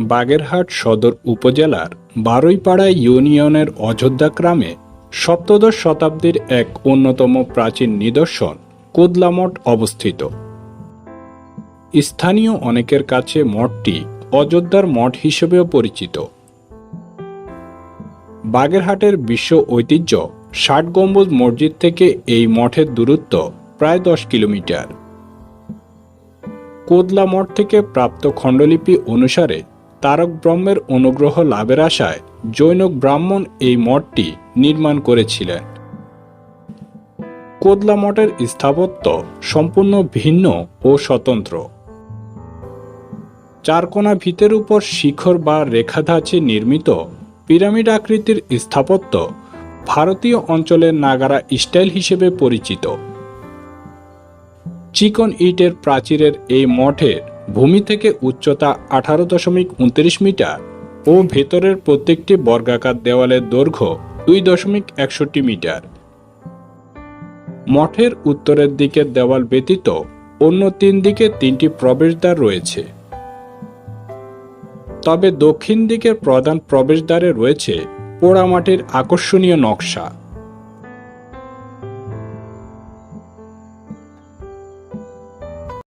বাগেরহাট সদর উপজেলার বারুইপাড়া ইউনিয়নের অযোধ্যা গ্রামে সপ্তদশ শতাব্দীর এক অন্যতম প্রাচীন নিদর্শন কোদলা মঠ অবস্থিত। স্থানীয় অনেকের কাছে মঠটি অযোধ্যার মঠ হিসেবেও পরিচিত। বাগেরহাটের বিশ্ব ঐতিহ্য ষাট গম্বুজ মসজিদ থেকে এই মঠের দূরত্ব প্রায় দশ কিলোমিটার। কোদলা মঠ থেকে প্রাপ্ত খণ্ডলিপি অনুসারে তারক ব্রহ্মের অনুগ্রহ লাভের আশায় জৈনক ব্রাহ্মণ এই মঠটি নির্মাণ করেছিলেন। কোদলা মঠের স্থাপত্য সম্পূর্ণ ভিন্ন ও স্বতন্ত্র। চারকোনা ভিতের উপর শিখর বা রেখাধাঁচে নির্মিত পিরামিড আকৃতির স্থাপত্য ভারতীয় অঞ্চলের নাগারা স্টাইল হিসেবে পরিচিত। চিকন ইটের প্রাচীরের এই মঠের ভূমি থেকে উচ্চতা আঠারো দশমিক উনত্রিশ মিটার ও ভেতরের প্রত্যেকটি বর্গাকার দেওয়ালের দৈর্ঘ্য দুই দশমিক একষট্টি মিটার। মঠের উত্তরের দিকের দেওয়াল ব্যতীত অন্য তিন দিকে তিনটি প্রবেশদ্বার রয়েছে। তবে দক্ষিণ দিকের প্রধান প্রবেশদ্বারে রয়েছে পোড়ামাটির আকর্ষণীয় নকশা।